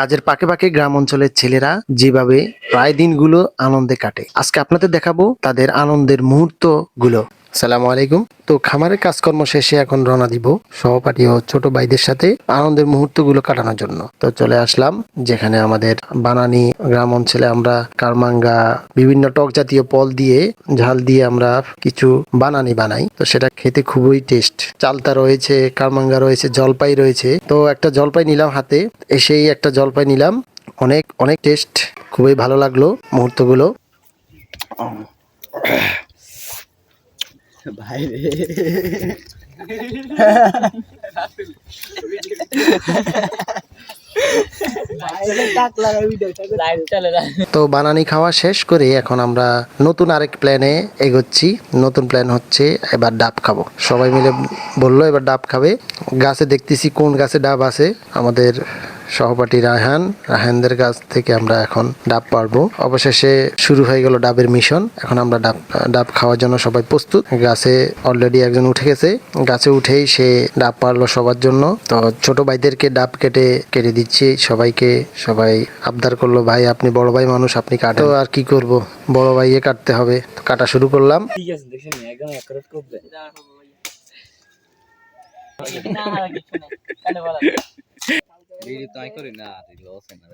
কাজের পাকে পাকে গ্রাম অঞ্চলের ছেলেরা যেভাবে প্রায় দিনগুলো আনন্দে কাটে। আজকে আপনাদের দেখাবো তাদের আনন্দের মুহূর্তগুলো সালামু আলাইকুম। তো খামারের কাজকর্ম শেষে এখন রওনা দিব সহপাঠী ও ছোট ভাইদের সাথে আনন্দের মুহূর্তগুলো কাটানোর জন্য। তো চলে আসলাম, যেখানে আমাদের বানানি গ্রাম অঞ্চলে আমরা কারমাঙ্গা, বিভিন্ন টক জাতীয় ফল দিয়ে, ঝাল দিয়ে আমরা কিছু বানানি বানাই। তো সেটা খেতে খুবই টেস্ট চালতা রয়েছে, কারমাঙ্গা রয়েছে, জলপাই রয়েছে। তো একটা জলপাই নিলাম হাতে, এসেই একটা জলপাই নিলাম। অনেক অনেক টেস্ট খুবই ভালো লাগল মুহূর্তগুলো। বাইরে। তো বানানি খাওয়া শেষ করে এখন আমরা নতুন আরেক প্ল্যানে এগোচ্ছি। নতুন প্ল্যান হচ্ছে এবার ডাব খাব। সবাই মিলে বলল এবার ডাব খাবে। গাছে দেখতেছি কোন গাছে ডাব আছে। আমাদের সহপাঠী রায়হান রায়হানদের কাছ থেকে আমরা এখন ডাব পারব। অবশেষে শুরু হয়ে গেল ডাবের মিশন। এখন আমরা ডাব ডাব খাওয়ার জন্য সবাই প্রস্তুত। গাছে অলরেডি একজন উঠে গেছে। গাছে উঠেই সে ডাব পারল সবার জন্য। তো ছোট ভাইদেরকে ডাব কেটে কেটে দিচ্ছি সবাইকে। সবাই আবদার করল ভাই আপনি বড় ভাই মানুষ আপনি কাটো আর কি করব? বড় ভাইয়ে কাটতে হবে। তো কাটা শুরু করলাম। ঠিক আছে দেখছেন একদম অ্যাকুরেট করবে। ভিডিও তো আমি করি না এগুলো আছে না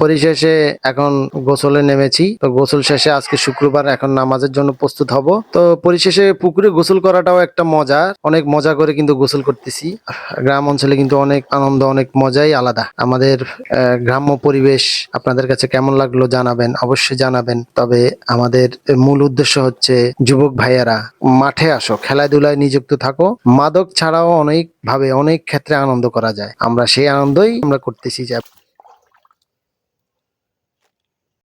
পরিশেষে এখন গোসলে নেমেছি। তো গোসল শেষে আজকে শুক্রবার এখন নামাজের জন্য প্রস্তুত হব। তো পরিশেষে পুকুরে গোসল করাটাও একটা মজা অনেক মজা করে কিন্তু গোসল করতেছি। গ্রাম অঞ্চলে কিন্তু অনেক আনন্দ, অনেক মজাই আলাদা। আমাদের গ্রাম্য পরিবেশ আপনাদের কাছে কেমন লাগল জানাবেন, অবশ্যই জানাবেন। তবে আমাদের মূল উদ্দেশ্য হচ্ছে যুবক ভাইয়েরা, মাঠে আসো, খেলাধুলায় নিযুক্ত থাকো। মাদক ছাড়াও অনেক ভাবে অনেক ক্ষেত্রে আনন্দ করা যায়। আমরা সেই আনন্দই আমরা করতেছি। যে